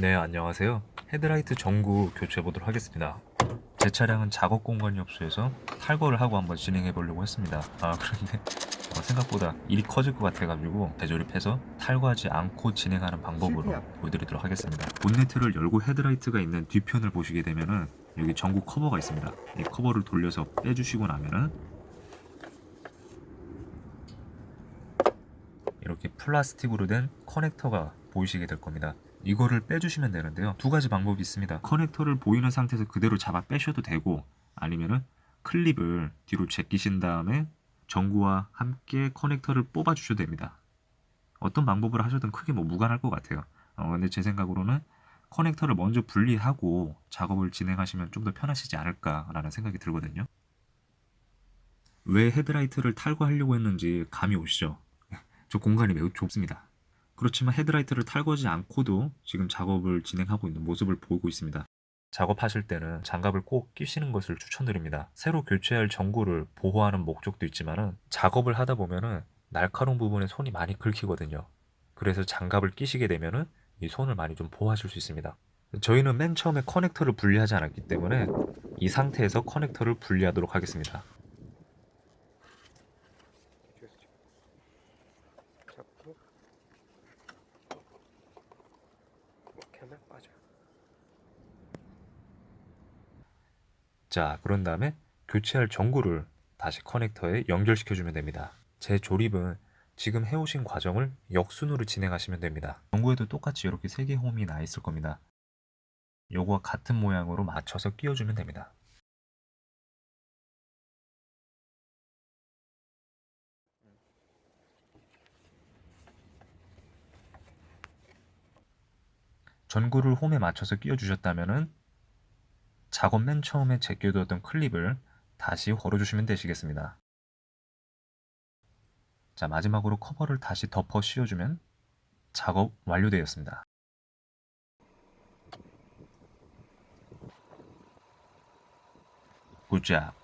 네, 안녕하세요. 헤드라이트 전구 교체해 보도록 하겠습니다. 제 차량은 작업 공간이 없어서 탈거를 하고 한번 진행해 보려고 했습니다. 아, 그런데 어, 생각보다 일이 커질 것 같아가지고 재조립해서 탈거하지 않고 진행하는 방법으로 실패야. 보여드리도록 하겠습니다. 본네트를 열고 헤드라이트가 있는 뒤편을 보시게 되면은 여기 전구 커버가 있습니다. 이 커버를 돌려서 빼주시고 나면은 이렇게 플라스틱으로 된 커넥터가 보이시게 될 겁니다. 이거를 빼주시면 되는데요. 두 가지 방법이 있습니다. 커넥터를 보이는 상태에서 그대로 잡아 빼셔도 되고 아니면은 클립을 뒤로 제끼신 다음에 전구와 함께 커넥터를 뽑아 주셔도 됩니다. 어떤 방법을 하셔도 크게 뭐 무관할 것 같아요. 어, 근데 제 생각으로는 커넥터를 먼저 분리하고 작업을 진행하시면 좀 더 편하시지 않을까라는 생각이 들거든요. 왜 헤드라이트를 탈거하려고 했는지 감이 오시죠? 저 공간이 매우 좁습니다. 그렇지만 헤드라이트를 탈거하지 않고도 지금 작업을 진행하고 있는 모습을 보이고 있습니다. 작업하실 때는 장갑을 꼭 끼시는 것을 추천드립니다. 새로 교체할 전구를 보호하는 목적도 있지만은 작업을 하다 보면은 날카로운 부분에 손이 많이 긁히거든요. 그래서 장갑을 끼시게 되면은 이 손을 많이 좀 보호하실 수 있습니다. 저희는 맨 처음에 커넥터를 분리하지 않았기 때문에 이 상태에서 커넥터를 분리하도록 하겠습니다. 잡고 이렇게 하면 빠져. 자, 그런 다음에 교체할 전구를 다시 커넥터에 연결시켜주면 됩니다. 제 조립은 지금 해오신 과정을 역순으로 진행하시면 됩니다. 전구에도 똑같이 이렇게 세개 홈이 나 있을 겁니다. 요거와 같은 모양으로 맞춰서 끼워주면 됩니다. 전구를 홈에 맞춰서 끼워주셨다면은 작업 맨 처음에 제껴두었던 클립을 다시 걸어주시면 되시겠습니다. 자, 마지막으로 커버를 다시 덮어 씌워주면 작업 완료되었습니다. 굿잡.